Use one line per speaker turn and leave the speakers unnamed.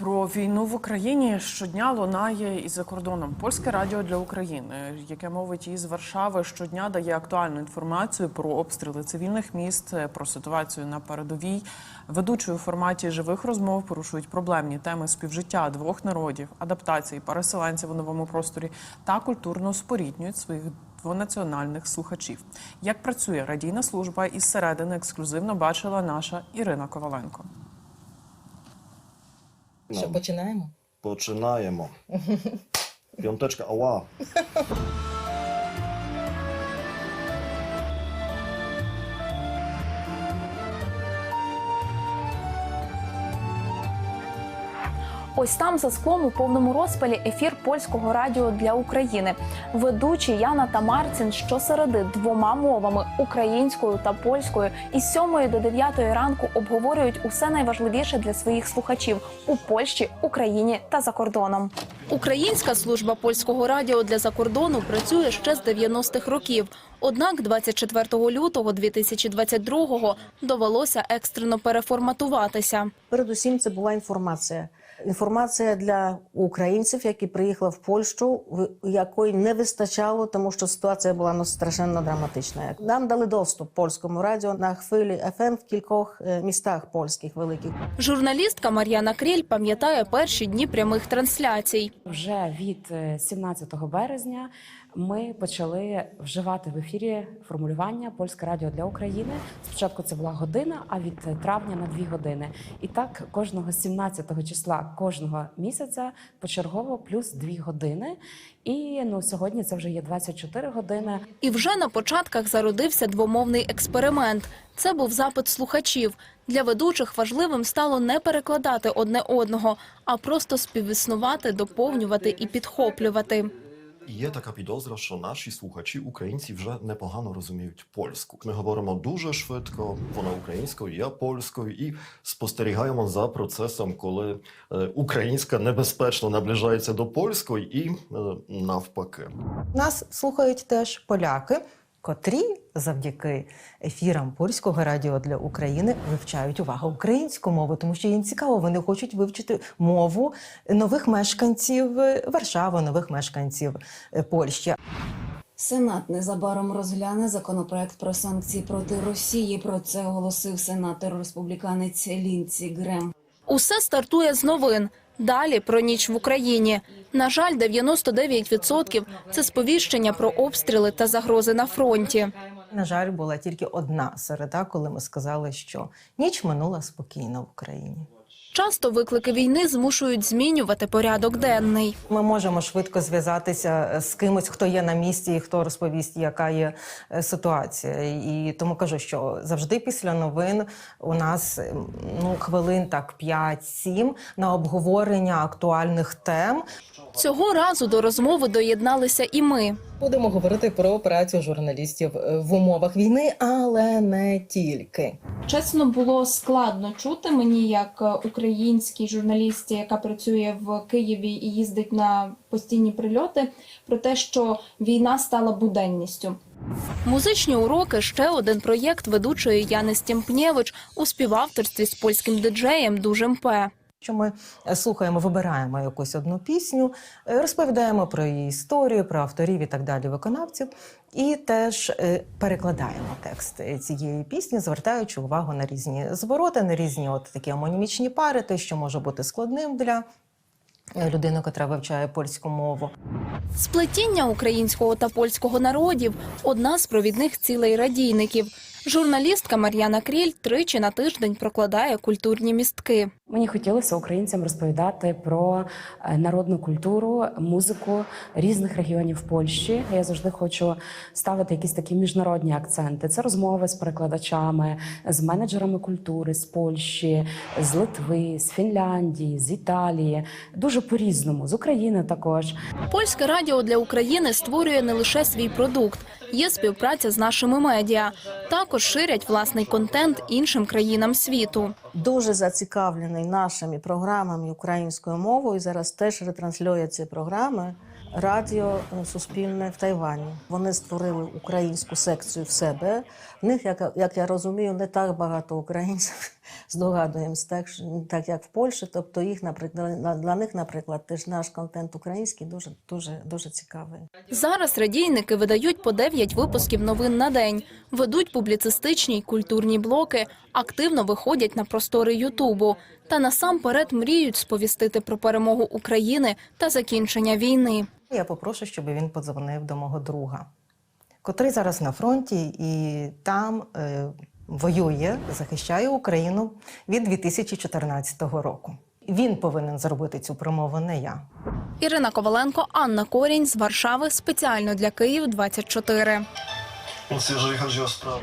про війну в Україні щодня лунає і за кордоном. Польське радіо для України, яке мовить із Варшави, щодня дає актуальну інформацію про обстріли цивільних міст, про ситуацію на передовій. Ведучою у форматі живих розмов порушують проблемні теми співжиття двох народів, адаптації переселенців у новому просторі та культурно споріднюють своїх двонаціональних слухачів. Як працює радійна служба із середини ексклюзивно бачила наша Ірина Коваленко.
Що починаємо?
Починаємо. П'яточка, ава.
Ось там за склом у повному розпалі ефір польського радіо для України. Ведучі Яна та Марцін щосереди двома мовами українською та польською із 7 до 9 ранку обговорюють усе найважливіше для своїх слухачів у Польщі, Україні та за кордоном. Українська служба польського радіо для закордону працює ще з 90-х років. Однак 24 лютого 2022-го довелося екстрено переформатуватися.
Передусім, це була інформація. Інформація для українців, які приїхали в Польщу, якої не вистачало, тому що ситуація була ну, страшенно драматична. Нам дали доступ польському радіо на хвилі ФМ в кількох е, містах польських великих.
Журналістка Мар'яна Кріль пам'ятає перші дні прямих трансляцій.
Вже від е, 17 березня ми почали вживати в ефірі формулювання Польське радіо для України. Спочатку це була година, а від травня на дві години. І так кожного 17 числа кожного місяця почергово плюс дві години. І ну сьогодні це вже є 24 години.
І вже на початках зародився двомовний експеримент. Це був запит слухачів. Для ведучих важливим стало не перекладати одне одного, а просто співіснувати, доповнювати і підхоплювати.
Є така підозра, що наші слухачі українці вже непогано розуміють польську. Ми говоримо дуже швидко, вона українською, я польською, і спостерігаємо за процесом, коли е, українська небезпечно наближається до польської, і е, навпаки.
Нас слухають теж поляки, котрі завдяки ефірам польського радіо для України вивчають увагу українську мову, тому що їм цікаво, вони хочуть вивчити мову нових мешканців Варшави, нових мешканців е, Польщі.
Сенат незабаром розгляне законопроект про санкції проти Росії. Про це оголосив сенатор республіканець Лінці Грем.
Усе стартує з новин. Далі про ніч в Україні. На жаль, 99% – це сповіщення про обстріли та загрози на фронті.
На жаль, була тільки одна середа, коли ми сказали, що ніч минула спокійно в Україні.
Часто виклики війни змушують змінювати порядок денний.
Ми можемо швидко зв'язатися з кимось, хто є на місці і хто розповість, яка є е, ситуація. І тому кажу, що завжди після новин у нас ну хвилин так 5-7 на обговорення актуальних тем.
Цього разу до розмови доєдналися і ми.
Будемо говорити про операцію журналістів е, в умовах війни, але не тільки.
Чесно, було складно чути мені, як е, українській журналісті, яка працює в Києві і їздить на постійні прильоти, про те, що війна стала буденністю.
Музичні уроки ще один проєкт ведучої Яни Стімпнєвич у співавторстві з польським диджеєм Дужим П.
Що ми е, слухаємо, вибираємо якусь одну пісню, е, розповідаємо про її історію, про авторів і так далі, виконавців, і теж е, перекладаємо текст цієї пісні, звертаючи увагу на різні звороти, на різні от такі амонімічні пари, те, що може бути складним для людини, яка вивчає польську мову.
Сплетіння українського та польського народів одна з провідних цілей радійників. Журналістка Мар'яна Кріль тричі на тиждень прокладає культурні містки.
Мені хотілося українцям розповідати про е, народну культуру, музику різних регіонів Польщі. Я завжди хочу ставити якісь такі міжнародні акценти. Це розмови з перекладачами, з менеджерами культури з Польщі, з Литви, з Фінляндії, з Італії. Дуже по-різному, з України також.
Польське радіо для України створює не лише свій продукт, є співпраця з нашими медіа. Також ширять власний контент іншим країнам світу.
Дуже зацікавлений нашими програмами українською мовою. Зараз теж ретранслює ці програми. Радіо е, Суспільне в Тайвані. Вони створили українську секцію в себе. В них, як, як я розумію, не так багато українців,
здогадуємось, так, так як в Польщі. Тобто їх, наприклад, для- для них, наприклад, теж наш контент український дуже дуже дуже цікавий.
Зараз радійники видають по 9 випусків новин на день, ведуть публіцистичні й культурні блоки, активно виходять на простори Ютубу та насамперед мріють сповістити про перемогу України та закінчення війни.
Я попрошу, щоб він подзвонив до мого друга, котрий зараз на фронті і там е, воює, захищає Україну від 2014 року. Він повинен зробити цю промову, не я.
Ірина Коваленко, Анна Корінь з Варшави спеціально для Київ 24
Це вже sprawę.